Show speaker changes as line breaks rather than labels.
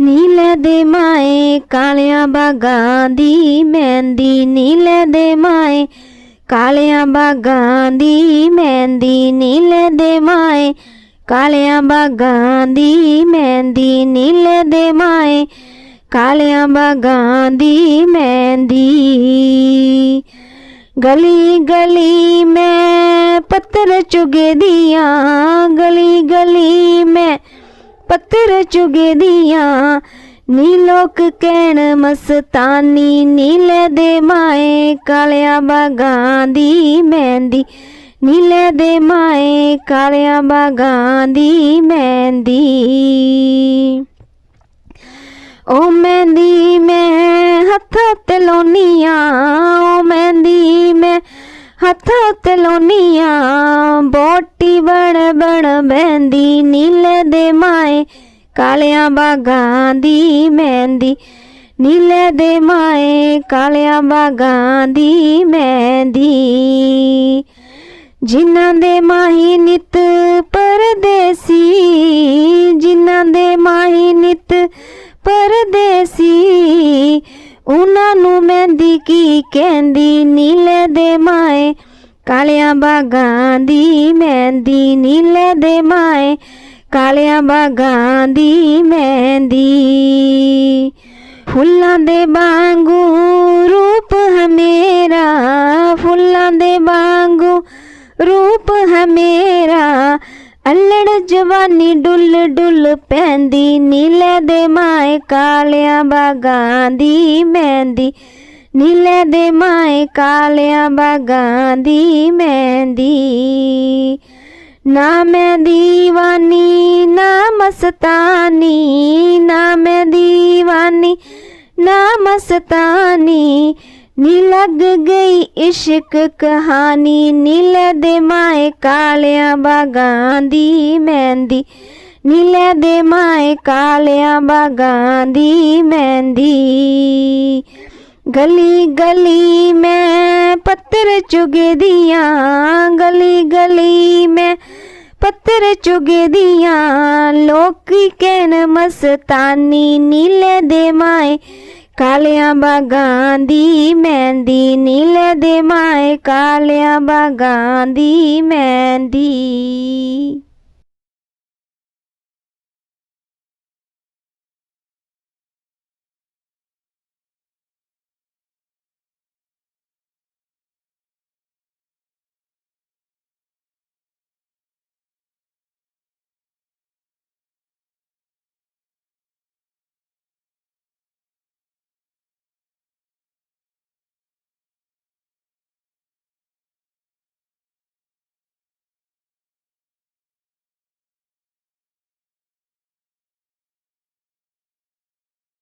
ਨੀਲੇ ਦੇ ਮਾਏ ਕਾਲਿਆਂ ਬਾਗਾਂ ਦੀ ਮਹਿੰਦੀ, ਨੀਲੇ ਦੇ ਮਾਏ ਕਾਲਿਆਂ ਬਾਗਾਂ ਦੀ ਮਹਿੰਦੀ, ਨੀਲੇ ਦੇ ਮਾਏ ਕਾਲਿਆਂ ਬਾਗਾਂ ਦੀ ਮਹਿੰਦੀ, ਨੀਲੇ ਦੇ ਮਾਏ ਕਾਲਿਆਂ ਬਾਗਾਂ ਦੀ ਮਹਿੰਦੀ। ਗਲੀ ਗਲੀ ਮੈਂ ਪੱਤਰ ਚੁਗੇ ਦੀਆਂ ਗਲੀ ਗਲੀ ਮੈਂ ਪੱਤਰ ਚੁਗੇ ਦੀਆਂ, ਨੀ ਲੋਕ ਕਹਿਣ ਮਸਤਾਨੀ ਨੀਲੇ ਦੇ ਮਾਏ ਕਾਲਿਆਂ ਬਾਗਾਂ ਦੀ ਮਹਿੰਦੀ ਨੀਲੇ ਦੇ ਮਾਏ ਕਾਲਿਆਂ ਬਾਗਾਂ ਦੀ ਮਹਿੰਦੀ। ਓ ਮਹਿੰਦੀ ਮੈਂ ਹੱਥਾਂ ਤੇ ਲਾਉਣੀਆਂ ਓ ਮਹਿੰਦੀ ਮੈਂ ਹੱਥਾਂ ਤੇ ਲਾਉਣੀਆਂ ਬੋਟੀ ਬਣ ਬਣ ਬਹਿੰਦੀ, ਨੀਲੇ ਦੇ ਮਾਏ, ਕਾਲਿਆਂ ਬਾਗਾਂ ਦੀ ਮਹਿੰਦੀ। ਨੀਲੇ ਦੇ ਮਾਏ, ਕਾਲਿਆਂ ਬਾਗਾਂ ਦੀ ਮਹਿੰਦੀ। ਜਿਨ੍ਹਾਂ ਦੇ ਮਾਹੀ ਨਿਤ ਪਰਦੇਸੀ, ਜਿਨ੍ਹਾਂ ਦੇ ਮਾਹੀ ਨਿਤ ਪਰਦੇਸੀ ਉਹਨਾਂ ਨੂੰ ਮਹਿੰਦੀ ਕੀ ਕਹਿੰਦੀ? ਨੀਲੇ ਦੇ ਮਾਏ, ਕਾਲਿਆਂ ਬਾਗਾਂ ਦੀ ਮਹਿੰਦੀ। ਨੀਲੇ ਦੇ ਮਾਏ, ਕਾਲਿਆਂ ਬਾਗਾਂ ਦੀ ਮਹਿੰਦੀ। ਫੁੱਲਾਂ ਦੇ ਵਾਂਗੂ ਰੂਪ ਹਮੇਰਾ ਫੁੱਲਾਂ ਦੇ ਵਾਂਗੂ ਰੂਪ ਹੈ ਅਲੜ ਜਵਾਨੀ ਡੁੱਲ ਡੁੱਲ ਪੈਂਦੀ, ਨੀਲੇ ਦੇ ਮਾਏ ਕਾਲਿਆਂ ਬਾਗਾਂ ਦੀ ਮਹਿੰਦੀ। ਨੀਲੇ ਦੇ ਮਾਏ ਕਾਲਿਆਂ ਬਾਗਾਂ ਦੀ ਮਹਿੰਦੀ। ਨਾ ਮੈਂ ਦੀਵਾਨੀ, ਨਾ ਮਸਤਾਨੀ, ਨਾ ਮੈਂ ਦੀਵਾਨੀ, ਨਾ ਮਸਤਾਨੀ। ਨੀ ਲੱਗ ਗਈ ਇਸ਼ਕ ਕਹਾਣੀ, ਨੀਲੇ ਦੇ ਮਾਏ ਕਾਲਿਆਂ ਬਾਗਾਂ ਦੀ ਮਹਿੰਦੀ। ਨੀਲੇ ਦੇ ਮਾਏ ਕਾਲਿਆਂ ਬਾਗਾਂ ਦੀ ਮਹਿੰਦੀ। ਗਲੀ ਗਲੀ ਮੈਂ ਪੱਤਰ ਚੁਗੇ ਦੀਆਂ ਗਲੀ ਗਲੀ ਮੈਂ ਪੱਤਰ ਚੁਗੇ ਦੀਆਂ ਲੋਕੀ ਕਹਿਣ ਮਸਤਾਨੀ, ਨੀਲੇ ਦੇ ਮਾਏ ਕਾਲਿਆਂ ਬਾਗਾਂ ਦੀ ਮਹਿੰਦੀ ਨੀਲੇ ਦੇ ਮਾਏ ਕਾਲਿਆਂ ਬਾਗਾਂ ਦੀ ਮਹਿੰਦੀ